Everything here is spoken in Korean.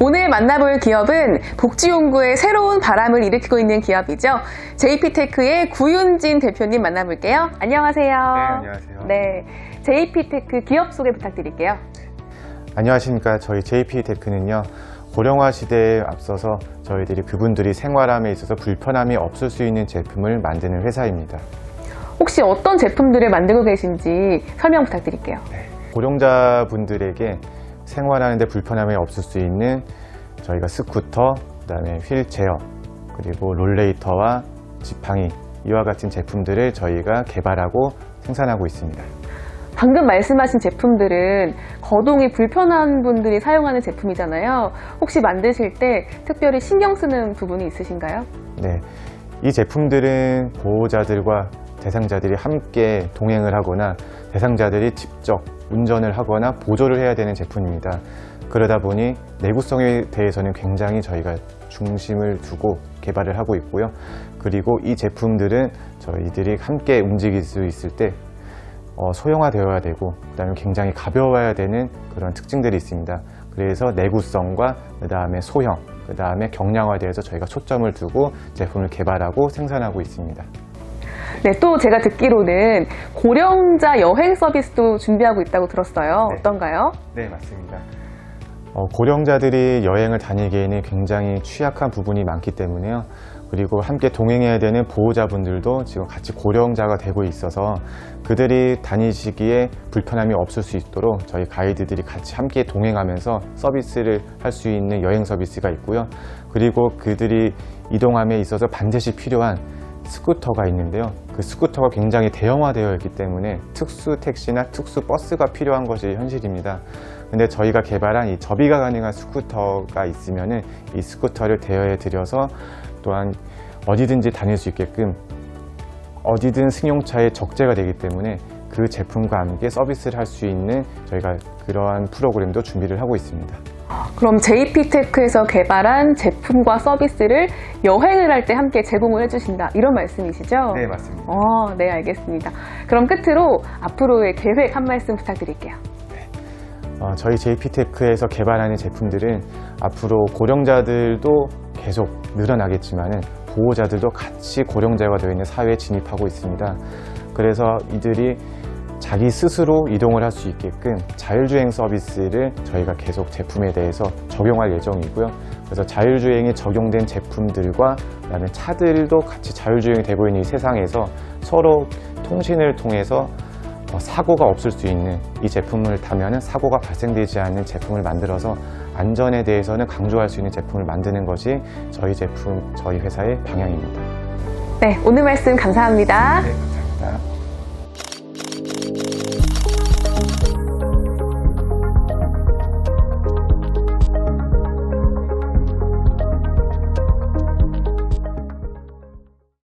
오늘 만나볼 기업은 복지용구의 새로운 바람을 일으키고 있는 기업이죠. JP테크의 구윤진 대표님 만나볼게요. 안녕하세요. 안녕하세요. 네, JP테크 기업 소개 부탁드릴게요. 안녕하십니까. 저희 JP테크는요. 고령화 시대에 앞서서 저희들이 그분들이 생활함에 있어서 불편함이 없을 수 있는 제품을 만드는 회사입니다. 혹시 어떤 제품들을 만들고 계신지 설명 부탁드릴게요. 고령자분들에게 생활하는데 불편함이 없을 수 있는 저희가 스쿠터, 그다음에 휠체어, 그리고 롤레이터와 지팡이 이와 같은 제품들을 저희가 개발하고 생산하고 있습니다. 방금 말씀하신 제품들은 거동이 불편한 분들이 사용하는 제품이잖아요. 혹시 만드실 때 특별히 신경 쓰는 부분이 있으신가요? 네. 이 제품들은 보호자들과 대상자들이 함께 동행을 하거나 대상자들이 직접 운전을 하거나 보조를 해야 되는 제품입니다. 그러다 보니 내구성에 대해서는 굉장히 저희가 중심을 두고 개발을 하고 있고요. 그리고 이 제품들은 저희들이 함께 움직일 수 있을 때 어, 소형화되어야 되고 그다음에 굉장히 가벼워야 되는 그런 특징들이 있습니다. 그래서 내구성과 그다음에 소형, 그다음에 경량화대해서 저희가 초점을 두고 제품을 개발하고 생산하고 있습니다. 네, 또 제가 듣기로는 고령자 여행 서비스도 준비하고 있다고 들었어요. 네. 어떤가요? 네, 맞습니다. 어, 고령자들이 여행을 다니기에는 굉장히 취약한 부분이 많기 때문에요. 그리고 함께 동행해야 되는 보호자분들도 지금 같이 고령자가 되고 있어서 그들이 다니시기에 불편함이 없을 수 있도록 저희 가이드들이 같이 함께 동행하면서 서비스를 할 수 있는 여행 서비스가 있고요. 그리고 그들이 이동함에 있어서 반드시 필요한 스쿠터가 있는데요. 그 스쿠터가 굉장히 대형화되어 있기 때문에 특수 택시나 특수 버스가 필요한 것이 현실입니다. 근데 저희가 개발한 이 접이가 가능한 스쿠터가 있으면은 이 스쿠터를 대여해 드려서 또한 어디든지 다닐 수 있게끔 어디든 승용차에 적재가 되기 때문에 그 제품과 함께 서비스를 할 수 있는 저희가 그러한 프로그램도 준비를 하고 있습니다. 그럼 JP테크에서 개발한 제품과 서비스를 여행을 할 때 함께 제공을 해주신다. 이런 말씀이시죠? 맞습니다. 어, 네, 알겠습니다. 그럼 끝으로 앞으로의 계획 한 말씀 부탁드릴게요. 어, 저희 JP테크에서 개발하는 제품들은 앞으로 고령자들도 계속 늘어나겠지만은 보호자들도 같이 고령자가 되어 있는 사회에 진입하고 있습니다. 그래서 이들이 자기 스스로 이동을 할 수 있게끔 자율주행 서비스를 저희가 계속 제품에 대해서 적용할 예정이고요. 그래서 자율주행이 적용된 제품들과 그다음에 차들도 같이 자율주행이 되고 있는 이 세상에서 서로 통신을 통해서 어, 사고가 없을 수 있는 이 제품을 타면은 사고가 발생되지 않는 제품을 만들어서 안전에 대해서는 강조할 수 있는 제품을 만드는 것이 저희 제품, 저희 회사의 방향입니다. 네, 오늘 말씀 감사합니다. 네, 감사합니다.